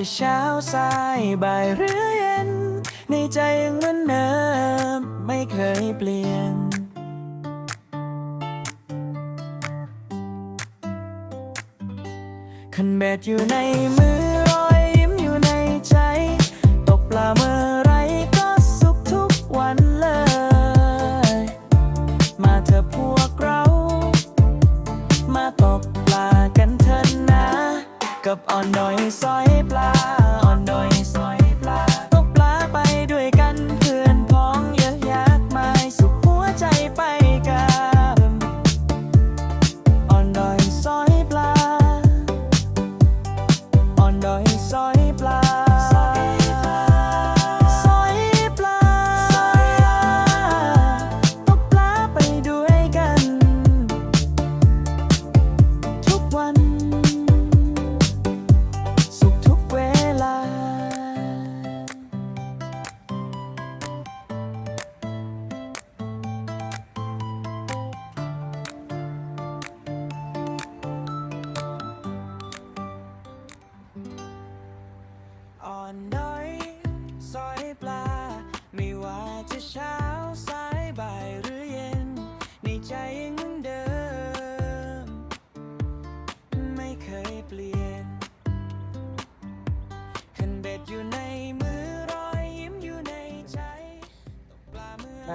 จะเช้าสายบ่ายหรือเย็น ในใจยังเหมือนเดิมไม่เคยเปลี่ยน คันเบ็ดอยู่ในมือ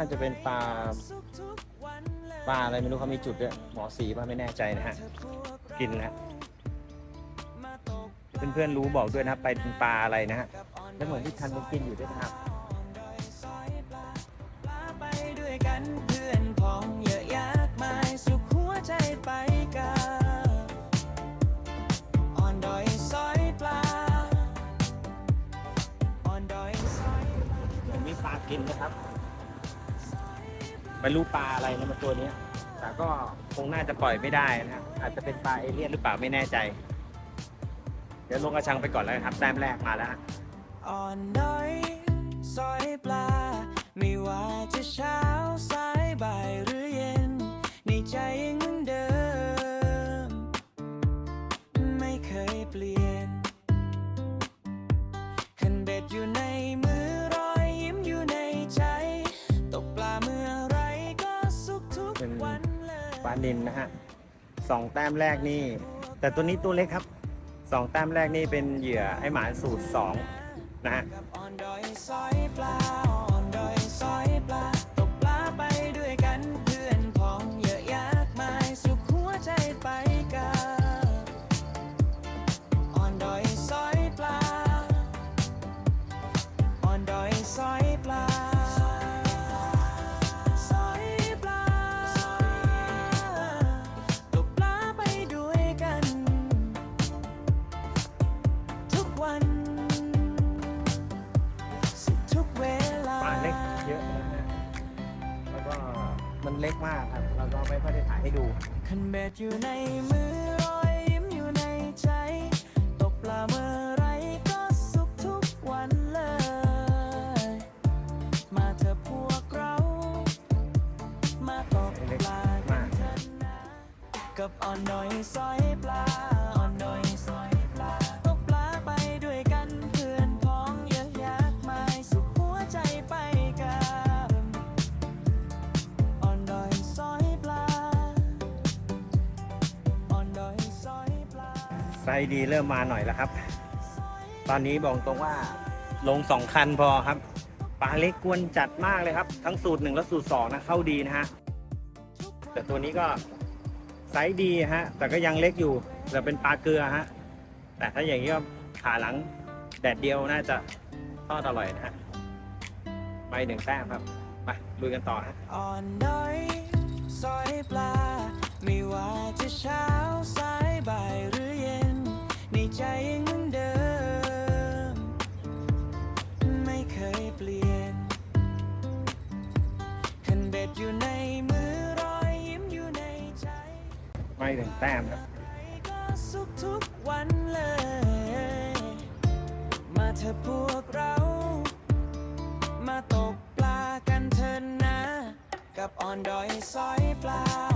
าจะเป็นปลาปลาอะไรไม่รู้เขามีจุดด้วยหมอสีว่าไม่แน่ใจนะฮะกินนะเพื่อนๆรู้บอกด้วยนะไปเป็นปลาอะไรนะฮะแล้วเหมือนที่ทันมักินอยู่ด้วยนะครับผมมีปลากินนะครับ ไม่รู้ปลาอะไรนะมันตัวนี้แต่ก็คงน่าจะปล่อยไม่ได้นะ อาจจะเป็นปลาเอเลี่ยนหรือเปล่าไม่แน่ใจ เดี๋ยวลงกระชังไปก่อนแล้วครับแต้มแรกมาแล้วอ่อนน้อยซอยปลา ไม่ว่าจะช้า นินนะฮะสองแต้มแรกนี่ แต่ตัวนี้ตัวเล็กครับสองแต้มแรกนี่เป็นเหยื่อไอหมาสูตรสองนะฮะ ดอยู่ในมือรอยยิ้มอยู่ในใจ ตกปลาเมื่อไรก็สุขทุกวันเลย มาเธอพวกเรา มาตกปลากันเถอะนะกับอ่อนน้อยซอยปลา ส์ดีเริ่มมาหน่อยแล้วครับ ตอนนี้บอกตรงว่าลงสองคันพอครับปลาเล็กกวนจัดมากเลยครับ ทั้งสูตรหนึ่งและสูตรสองนะเข้าดีนะฮะแต่ตัวนี้ก็ไซส์ดีฮะ แต่ก็ยังเล็กอยู่แต่เป็นปลาเกลือฮะ แต่ถ้าอย่างนี้ก็ขาหลังแดดเดียวน่าจะทอดอร่อยนะฮะไปหนึ่งแต้มครับมาลุยกันต่อฮะอ่อนด้อยซอยปลา ไม่ว่าจะเช้าสายบ่ายหรือ ใจยังเหมือนเดิม ไม่เคยเปลี่ยนคันเบ็ดอยู่ในมือรอยยิ้มอยู่ในใจ ไม่หนึ่งแต้มครับ ก็สุขทุกวันเลย มาเถอะพวกเรา มาตกปลากันเถอะนะ กับอ่อนดอยซอยปลา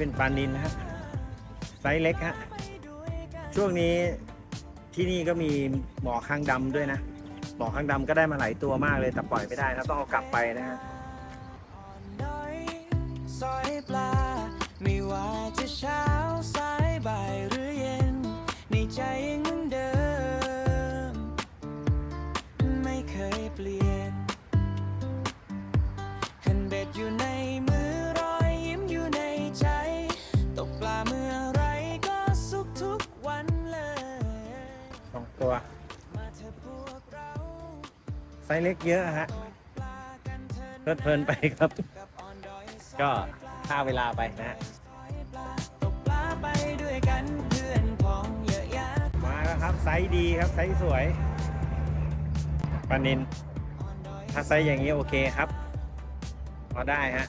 เป็นปลานินนะฮะไซส์เล็กฮะช่วงนี้ที่นี่ก็มีหมอข้างดำด้วยนะหมอข้างดำก็ได้มาหลายตัวมากเลยแต่ปล่อยไม่ได้นะต้องเอากลับไปนะฮะซอยปลาไม่ว่าจะช้า ส์เล็กเยอะฮะเพลิดเพลินไปครับ ก็ฆ่าเวลาไปนะฮะมาแล้วครับไซส์ดีครับไซส์สวยปลานินถ้าไซส์อย่างนี้โอเคครับพอได้ฮะ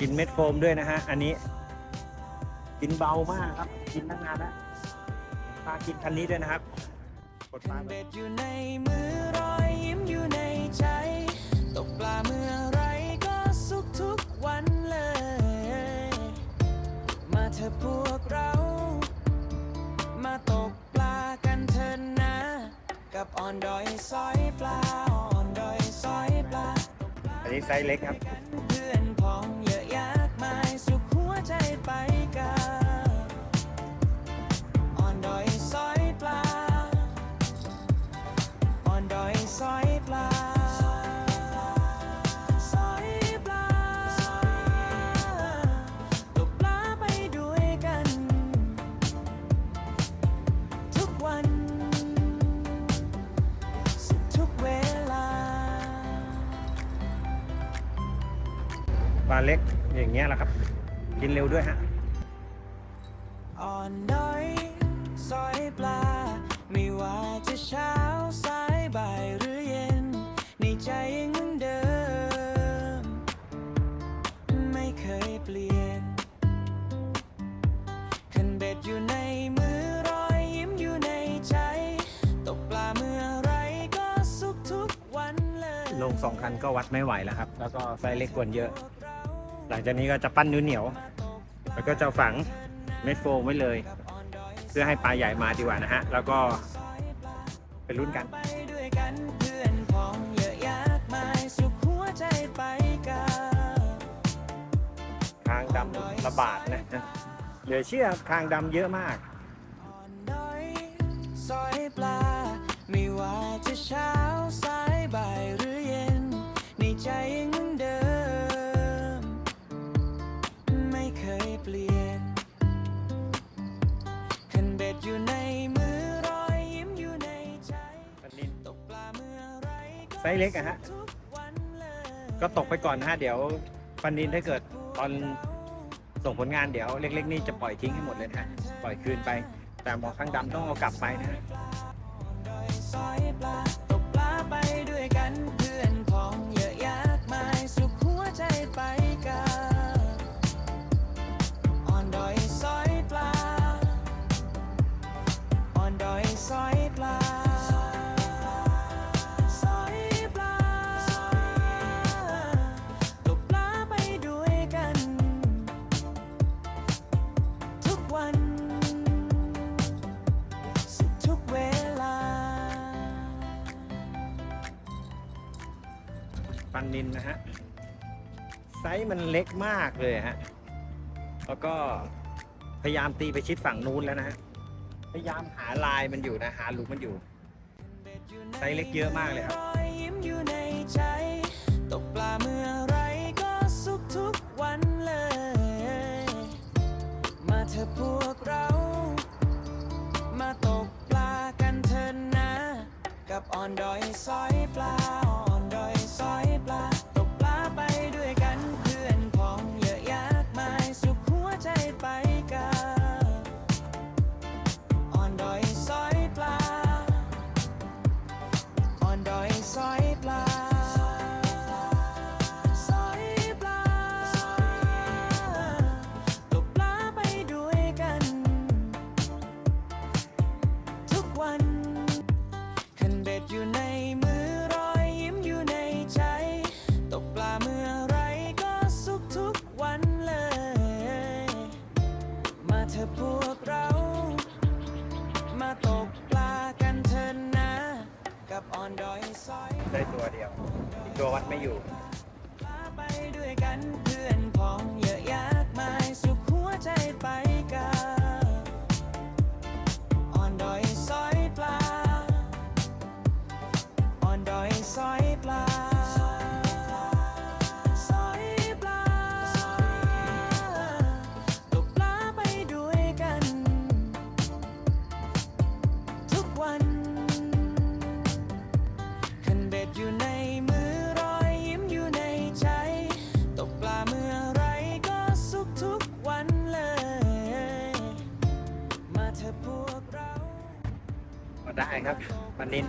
กินเม็ดโฟมด้วยนะฮะ อันนี้ กินเบามากครับ กินตั้งนานแล้วปลากินคันนี้ด้วยนะครับกดปลา กปลาเมื่อไรก็สุขทุกวันเลย มาเถอะพวกเรา มาตกปลากันเถอะนะ กับอ่อนดอยซอยปลาอ่อนดอยซอยปลาอันนี้ไซส์เล็กครับ เพื่ อย่างเงี้ยแหละครับ กินเร็วด้วยฮะอ่อนด้อยซอยปลา ไม่ว่าจะเช้าสายบ่ายหรือเย็น ในใจยังเหมือนเดิม ไม่เคยเปลี่ยนคันเบ็ดอยู่ในมือรอยยิ้มอยู่ในใจ ตกปลาเมื่อไรก็สุขทุกวันเลย ลงสองคันก็วัดไม่ไหวแล้วครับ แล้วก็ไซส์เล็กกว่าเยอะห ลังจากนี้ก็จะปั้นเนื้อเหนียวแล้วก็จะฝังเม็ดโฟมไว้เลย เพื่อให้ปลาใหญ่มาดีกว่านะฮะ แล้วก็ไปลุ้นกันไปด้วยกันเพื่อนกับคางดำระบาดนะเหลือเชื่อคางดำเยอะมากอ่อนด้อยซอเช้าสายบ่ายหรือเย็นในใจยังเหมือนเดิม ไซส์เล็กอะฮะ ก็ตกไปก่อนนะฮะ เดี๋ยวฟันดินถ้าเกิดตอนส่งผลงานเดี๋ยวเล็ก ๆ นี่จะปล่อยทิ้งให้หมดเลยนะฮะ ปล่อยคืนไป แต่หมอข้างดำต้องเอากลับไปนะฮะ ปันนินนะฮะ ไซส์มันเล็กมากเลยฮะ แล้วก็พยายามตีไปชิดฝั่งนู้นแล้วนะฮะ พยายามหาลายมันอยู่นะ หาหลุมมันอยู่ ไซส์เล็กเยอะมากเลยครับตกปลาเมื่อไรก็สุขทุกวันเลย มาเถอพวกเรา มาตกปลากันเถอะนะ กับอ่อนดอยซอยปลา ตัววัดไม่อยู่ปลาไปด้วยกันเพื่อนพ้องเยอะแยะ ได้ครับปันนิน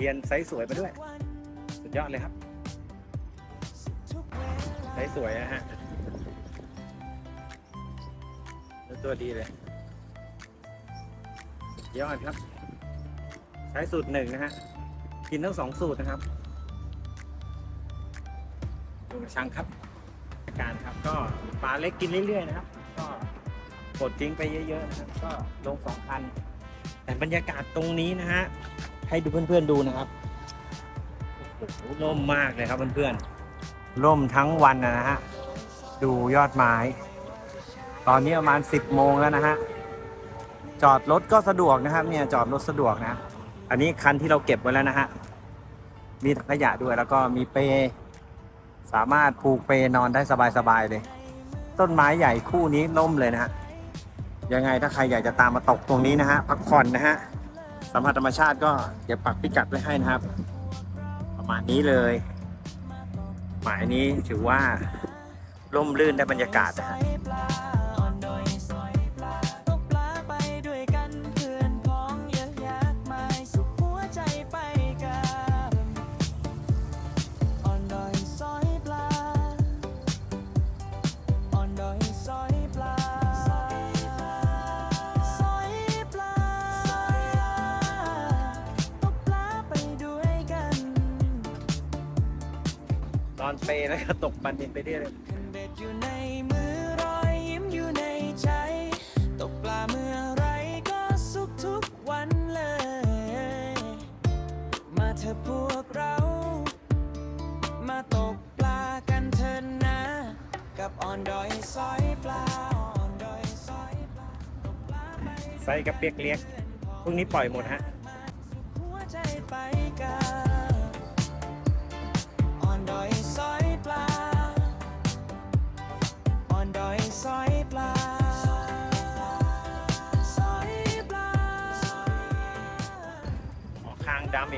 เพียนไซส์สวยมาด้วย สุดยอดเลยครับ ไซส์สวยนะฮะตัวดีเลยสุดยอดครับ ใช้สูตรหนึ่งนะฮะ กินทั้งสองสูตรนะครับดูกระชังครับ อาการครับก็ปลาเล็กกินเรื่อยๆนะครับ ก็กดทิ้งไปเยอะๆนะครับ ก็ลงสองพันแต่บรรยากาศตรงนี้นะฮะ ให้ดูเพื่อนๆดูนะครับโอ้โหร่มมากเลยครับเพื่อนๆร่มทั้งวันนะฮะดูยอดไม้ ตอนนี้ประมาณ 10 โมงแล้วนะฮะจอดรถก็สะดวกนะครับ เนี่ยจอดรถสะดวกนะอันนี้คันที่เราเก็บไว้แล้วนะฮะมีถังขยะด้วยแล้วก็มีเปลสามารถผูกเปลนอนได้สบายๆเลย ต้นไม้ใหญ่คู่นี้ล่มเลยนะฮะยังไงถ้าใครอยากจะตามมาตกตรงนี้นะฮะพักผ่อนนะฮะ สัมผัสธรรมชาติก็เดี๋ยวปักพิกัดไว้ให้นะครับ ประมาณนี้เลย หมายนี้ถือว่าร่มรื่นได้บรรยากาศนะฮะ อนเปย์แล้วก็ตกปลานินไปเรื่อยเบ็ดอยู่ในมือรอยยิ้มอยู่ในใจ ตกปลาเมื่อไรก็สุขทุกวันเลย มาเถอะพวกเรา มาตกปลากันเถอะนะ กับอ่อนดอยซอยปลาอ่อนดอยซอยปลาตกปลาไปไซส์กระเปียกเลี้ยงพวกนี้ปล่อยหมดฮะหัวใจไป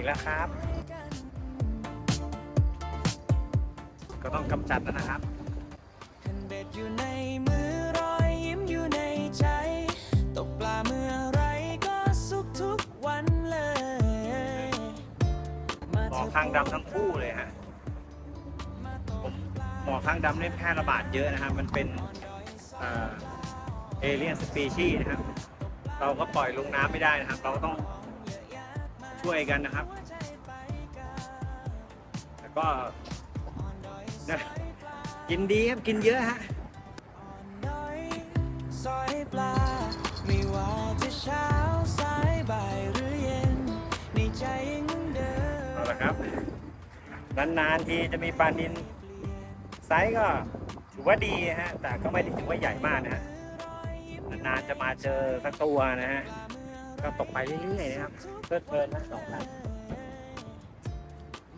อีกแล้วครับ ก็ต้องกำจัดแล้วนะครับคันเบ็ดอยู่ในมือรอยยิ้มอยู่ในใจ ตกปลาเมื่อไรก็สุขทุกวันเลยมาหมเถออะคางดำทั้งคู่เลยฮะมาตกผมหมอคางดำเนี่ยแพร่ระบาดเยอะนะครับ มันเป็นเอเลียนสปีชีนะครับ เราก็ปล่อยลงน้ำไม่ได้นะครับ เราก็ต้อง ช่วยกันนะครับ แล้วก็นะกินดีครับ กินเยอะฮะซอยปลาไม่ว่าจะเช้าสายบ่ายหรือเย็นในใจยังเหมือนเดิมเอาละครับ นานๆทีจะมีปลานินไซส์ก็ถือว่าดีฮะ แต่ก็ไม่ได้ถือว่าใหญ่มากนะฮะ นานๆจะมาเจอสักตัวนะฮะ ก็ตกไปเรื่อยๆนะครับเพลิดเพลินนะสองท่าน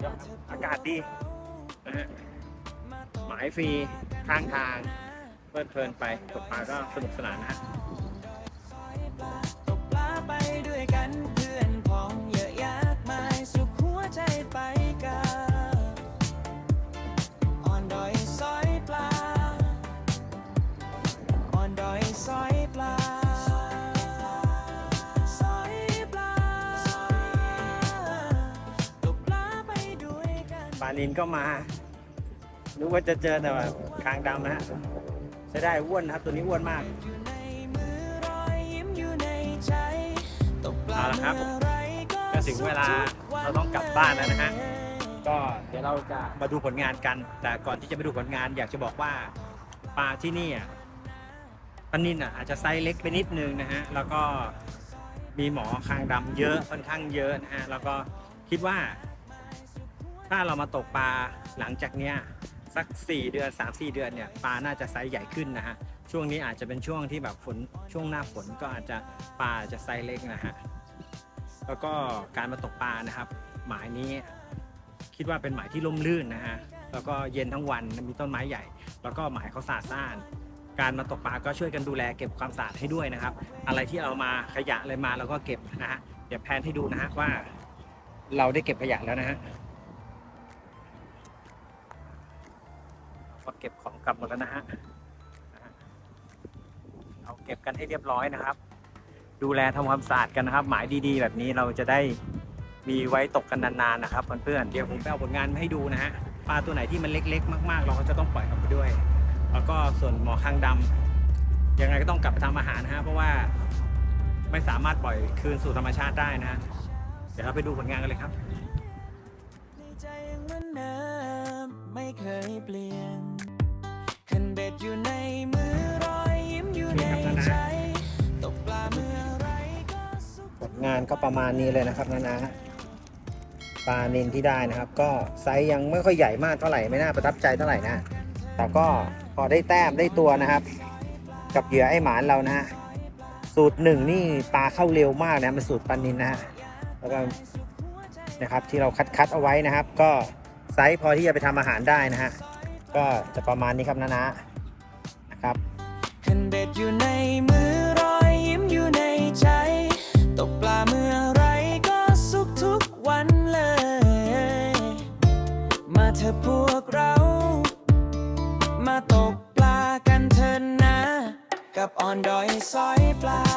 ยอดครับอากาศดีนะฮะหมายฟรีข้างทางเพลิดเพลินไปตกปลาก็สนุกสนานนะ ปลานินก็มานึกว่าจะเจอแต่แบบคางดำนะฮะใช้ได้อ้วนนะครับตัวนี้อ้วนมากอยู่ในมือรอยยิ้มอยู่ในใจตกปลาเอาละครับเมื่อไรก็ก็ถึงเวลาเราต้องกลับบ้านแล้วนะฮะก็เดี๋ยวเราจะมาดูผลงานกัน แต่ก่อนที่จะไปดูผลงาน อยากจะบอกว่าปลาที่นี่อะปลานินอะอาจจะไซส์เล็กไปนิดนึงนะฮะแล้วก็มีหมอคางดำเยอะค่อนข้างเยอะนะฮะแล้วก็คิดว่า ถ้าเรามาตกปลาหลังจากเนี้ยสัก 4 เดือน 3-4 เดือนเนี่ยปลาน่าจะไซส์ใหญ่ขึ้นนะฮะช่วงนี้อาจจะเป็นช่วงที่แบบฝนช่วงหน้าฝนก็อาจจะปลาจะไซส์เล็กนะฮะแล้วก็การมาตกปลานะครับ หมายนี้คิดว่าเป็นหมายที่ร่มรื่นนะฮะแล้วก็เย็นทั้งวันมีต้นไม้ใหญ่ แล้วก็หมายเขาสะอาดสะอานการมาตกปลาก็ช่วยกันดูแลเก็บความสะอาดให้ด้วยนะครับ อะไรที่เอามาขยะอะไรมาเราก็เก็บนะฮะเดี๋ยวแพนให้ดูนะฮะว่า เราได้เก็บขยะแล้วนะฮะ ก็เก็บของกลับหมดแล้วนะฮะเราเก็บกันให้เรียบร้อยนะครับ ดูแลทำความสะอาดกันนะครับ หมายดีๆ แบบนี้เราจะได้มีไว้ตกกันนานๆนะครับเพื่อนๆเดี๋ยวผมไปเอาผลงานมาให้ดูนะฮะปลาตัวไหนที่มันเล็กๆ มากๆ เราก็จะต้องปล่อยออกไปด้วย แล้วก็ส่วนหมอคางดำยังไงก็ต้องกลับไปทำอาหารนะฮะเพราะว่าไม่สามารถปล่อยคืนสู่ธรรมชาติได้นะฮะเดี๋ยวเราไปดูผลงานกันเลยครับ ในใจยังเหมือนเดิมไม่เคยเปลี่ยน ดอยู่ในมือรอยยิ้มอยู่ในใจ ตกปลาเมื่อไรก็สุขผลงานก็ประมาณนี้เลยนะครับนะนะปลานินที่ได้นะครับ ก็ไซส์ยังไม่ค่อยใหญ่มากเท่าไหร่ไม่น่าประทับใจเท่าไหร่นะแต่ก็พอได้แต้มได้ตัวนะครับ กับเหยื่อไอหมานเรานะฮะสูตรหนึ่งนี่ปลาเข้าเร็วมากนะเป็นสูตรปลานินนะฮะแล้วก็นะครับที่เราคัดคัดเอาไว้นะครับ ก็ไซส์พอที่จะไปทำอาหารได้นะฮะก็จะประมาณนี้ครับนะนะนะ ครับคันเบ็ดอยู่ในมือรอยยิ้มอยู่ในใจ ตกปลาเมื่อไรก็สุขทุกวันเลย มาเธอพวกเรา มาตกปลากันเถอะนะ กับอ่อนดอยซอยปลา